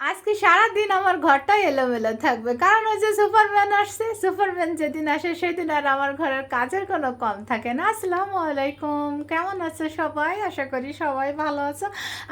আজকে সারাদিন আমার ঘরটাই এলোমেলো থাকবে। কারণ ওই যে সুপারম্যান আসছে সুপারম্যান যেদিন আসে সেদিন আর আমার ঘরের কাজের কোনো কম থাকে না। আসসালামু আলাইকুম কেমন আছো সবাই? আশা করি সবাই ভালো আছো।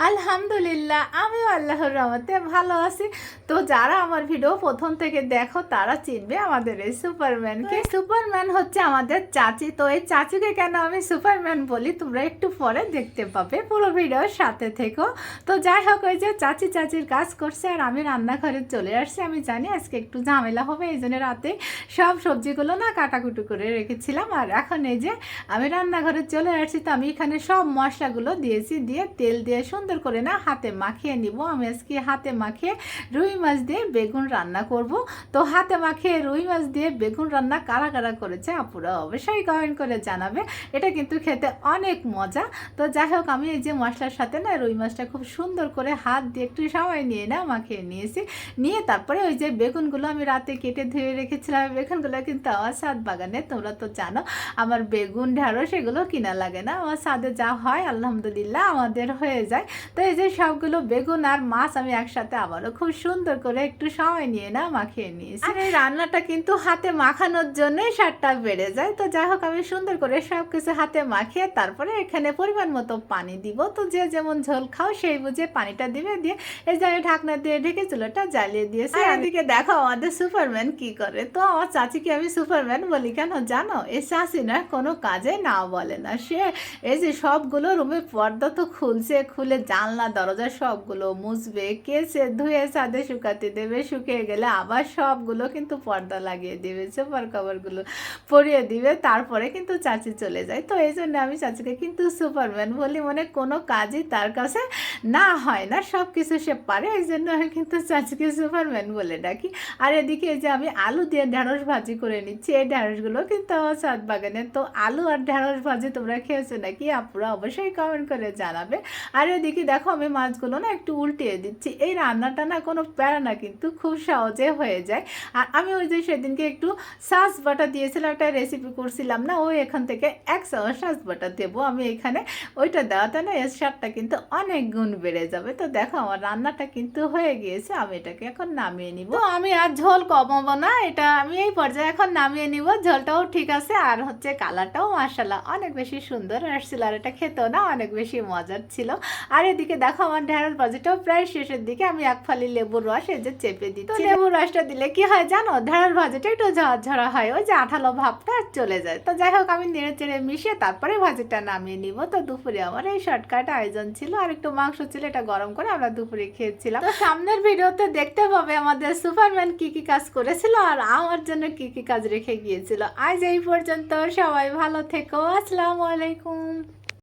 আলহামদুলিল্লাহ আমিও আল্লাহর রহমতে ভালো আছি। তো যারা আমার ভিডিও প্রথম থেকে দেখো তারা চিনবে আমাদের এই সুপারম্যানকে। সুপারম্যান হচ্ছে আমাদের চাচি। তো এই চাচিকে কেন আমি সুপারম্যান বলি তোমরা একটু পরে দেখতে পাবে পুরো ভিডিওর সাথে থেকো। তো যাই হোক ওই যে চাচি চাচির কাজ করছে। আর আমি রান্নাঘরে চলে আসছি। আমি জানি আজকে একটু ঝামেলা হবে, এই জন্য রাতে সব সবজিগুলো না কাটাকুটু করে রেখেছিলাম। আর এখন এই যে আমি রান্নাঘরে চলে আসছি, তো আমি এখানে সব মশলাগুলো দিয়েছি, দিয়ে তেল দিয়ে সুন্দর করে না হাতে মাখিয়ে নিব। আমি আজকে হাতে মাখিয়ে রুই মাছ দিয়ে বেগুন রান্না করব। তো হাতে মাখিয়ে রুই মাছ দিয়ে বেগুন রান্না কারা কারা করেছে আপুরা অবশ্যই কমেন্ট করে জানাবে। এটা কিন্তু খেতে অনেক মজা। তো যাই হোক, আমি এই যে মশলার সাথে না রুই মাছটা খুব সুন্দর করে হাত দিয়ে একটু সময় নিয়ে না মাখিয়ে নিয়েছি। নিয়ে তারপরে ওই যে বেগুনগুলো আমি রাতে কেটে ধুয়ে রেখেছিলাম। বেগুনগুলো কিন্তু আমার সাদ বাগানে, তোমরা তো জানো, আমার বেগুন ঢেঁড়স এগুলো কিনা লাগে না। আমার সাদে যা হয়, আলহামদুলিল্লাহ, আমাদের হয়ে যায়। তো এই যে সবগুলো বেগুন আর মাছ আমি একসাথে আবারও খুব সুন্দর করে একটু সময় নিয়ে না মাখিয়ে নিয়েছি। আর এই রান্নাটা কিন্তু হাতে মাখানোর জন্যই স্বাদটা বেড়ে যায়। তো যাই হোক, আমি সুন্দর করে সব কিছু হাতে মাখিয়ে তারপরে এখানে পরিমাণ মতো পানি দিব। তো যে যেমন ঝোল খাও, সেই বুঝে পানিটা দিবে। দিয়ে এই যে আমি ঢাকনা দিয়ে ঢেকে চুলোটা জ্বালিয়ে দিয়েছি। এদিকে দেখো আমাদের সুপারম্যান কি করে? তো আমার চাচিকে আমি সুপারম্যান বলি কেন জানো? এই চাচি না কোনো কাজে না বলে না। সে এই যে সবগুলো রুমে পর্দা তো খুলছে খুলে জানলা দরজা সবগুলো মুছবে কেচে ধুয়ে ছাদে শুকাতে দেবে শুকিয়ে গেলে আবার সবগুলো কিন্তু পর্দা লাগিয়ে দিবে সুপার কভারগুলো পরিয়ে দিবে তারপরে কিন্তু চাচি চলে যায়। তো এই জন্য আমি চাচিকে কিন্তু সুপারম্যান বলি মানে কোনো কাজই তার কাছে না হয় না সব কিছু সে পারে। এই জন্য আমি কিন্তু চাচিকে সুপারম্যান বলে ডাকি। আর এদিকে এই যে আমি আলু দিয়ে ঢ্যাঁড়স ভাজি করে নিচ্ছি, এই ঢ্যাঁড়সগুলো কিন্তু আমার ছাদ বাগানে তো আলু আর ঢ্যাঁড়স ভাজি তোমরা খেয়েছো নাকি? আপুরা অবশ্যই কমেন্ট করে জানাবে। আর এদিকে দেখো আমি মাছগুলো না একটু উল্টিয়ে দিচ্ছি। এই রান্নাটা না কোনো প্যারা না কিন্তু খুব সহজে হয়ে যায়। আর আমি ওই যে সেদিনকে একটু সাস বাটা দিয়েছিলাম, একটা রেসিপি করছিলাম না, ওই এখান থেকে এক চামচ সাস বাটা দেবো আমি এখানে। ওইটা দেওয়াতে না এর স্বাদটা কিন্তু অনেক গুণ বেড়ে যাবে। তো দেখো আমার রান্নাটা কিন্তু হয়ে গিয়েছে আমি এটাকে এখন নামিয়ে নিব। তো আমি আর ঝোল কমাবো না এটা আমি এই পর্যায়ে এখন নামিয়ে নিব। ঝোলটাও ঠিক আছে আর হচ্ছে কালারটাও মার্শাল্লাহ অনেক বেশি সুন্দর আসছিল আর এটা খেতেও না অনেক বেশি মজার ছিল। আর এদিকে দেখো আমার ঢেঁড়স ভাজিটাও প্রায় শেষের দিকে আমি এক ফালি লেবুর রস এই যে চেপে দিই লেবুর রসটা দিলে কি হয় জানো? ঢেঁড়স ভাজিটা একটু ঝরঝরা হয় ওই যে আঠালো ভাবটা চলে যায়। তো যাই হোক আমি নেড়ে চেড়ে মিশিয়ে তারপরে ভাজিটা নামিয়ে নিব। তো দুপুরে আমার এই শর্টকাট আয়োজন ছিল আর একটু মাংস ছিল এটা গরম করে আমরা দুপুরে খেয়েছিলাম। তো সামনের ভিডিওতে দেখতে পাবে আমাদের সুপারম্যান কি কি কাজ করেছিল আর আমার জন্য কি কি কাজ রেখে গিয়েছিল। আজ এই পর্যন্ত সবাই ভালো থেকো। আসসালামু আলাইকুম।